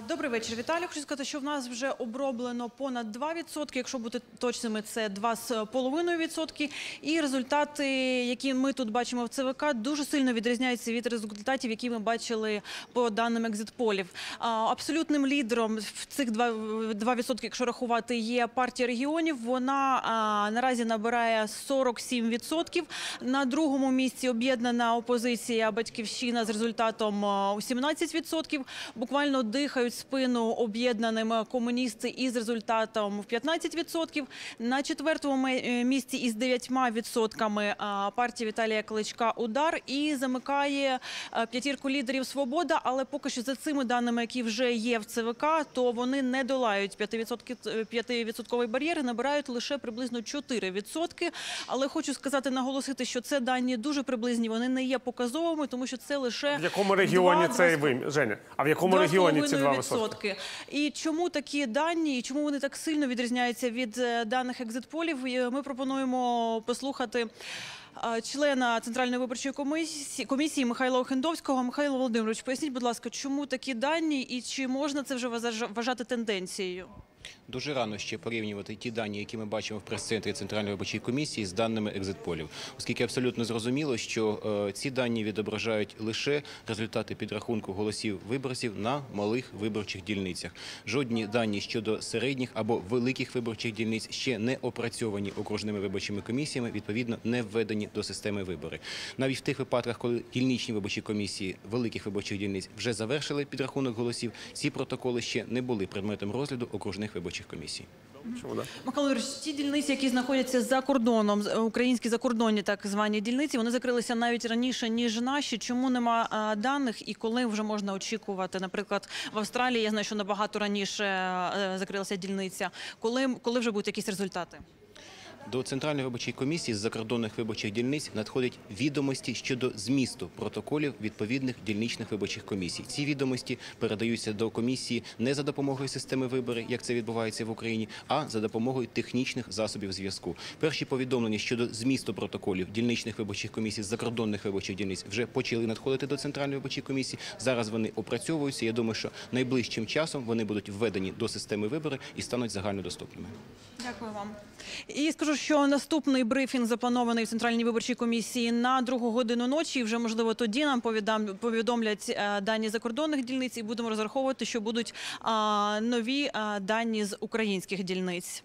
Добрий вечір, Віталій. Хочу сказати, що в нас вже оброблено понад 2%, якщо бути точними, це 2,5%. І результати, які ми тут бачимо в ЦВК, дуже сильно відрізняються від результатів, які ми бачили по даним екзитполів. Абсолютним лідером в цих 2%, 2%, якщо рахувати, є партія регіонів. Вона наразі набирає 47%. На другому місці об'єднана опозиція Батьківщина з результатом у 17%. Буквально дихають спину об'єднаним комуністи із результатом в 15%. На четвертому е, місці із 9% а, партія Віталія Кличка удар і замикає п'ятірку лідерів Свобода. Але поки що за цими даними, які вже є в ЦВК, то вони не долають 5%, е, 5% бар'єр і набирають лише приблизно 4%. Але хочу сказати, наголосити, що це дані дуже приблизні. Вони не є показовими, тому що це лише В якому регіоні два- цей два- Женя, а в якому регіоні ці 2%? 2,5%. І чому такі дані, і чому вони так сильно відрізняються від е, даних екзитполів? Ми пропонуємо послухати е, члена Центральної виборчої комісії, комісії Михайла Охендовського. Михайло Володимирович, поясніть, будь ласка, чому такі дані і чи можна це вже вважати тенденцією? Дуже рано ще порівнювати ті дані, які ми бачимо в прес-центрі Центральної виборчої комісії з даними екзитполів, оскільки абсолютно зрозуміло, що е, ці дані відображають лише результати підрахунку голосів виборців на малих виборчих дільницях. Жодні дані щодо середніх або великих виборчих дільниць ще не опрацьовані окружними виборчими комісіями, відповідно не введені до системи вибори. Навіть в тих випадках, коли дільничні виборчі комісії великих виборчих дільниць вже завершили підрахунок голосів, ці протоколи ще не були предметом розгляду окружних виборчих комісій. Михайло Юрійович, ті дільниці, які знаходяться за кордоном, з- українські закордонні так звані дільниці, вони закрилися навіть раніше ніж наші. Чому нема а, даних і коли вже можна очікувати? Наприклад, в Австралії я знаю, що набагато раніше е, закрилася дільниця. Коли, коли вже будуть якісь результати? До Центральної виборчої комісії з закордонних виборчих дільниць надходять відомості щодо змісту протоколів відповідних дільничних виборчих комісій. Ці відомості передаються до комісії не за допомогою системи вибори, як це відбувається в Україні, а за допомогою технічних засобів зв'язку. Перші повідомлення щодо змісту протоколів дільничних виборчих комісій з закордонних виборчих дільниць вже почали надходити до Центральної виборчої комісії. Зараз вони опрацьовуються. Я думаю, що найближчим часом вони будуть введені до системи вибори і стануть загальнодоступними. Дякую вам. І скажу, що наступний брифінг запланований в центральній виборчій комісії на другу годину ночі. Вже можливо тоді нам повідомлять е, дані закордонних дільниць, і будемо розраховувати, що будуть нові дані з українських дільниць.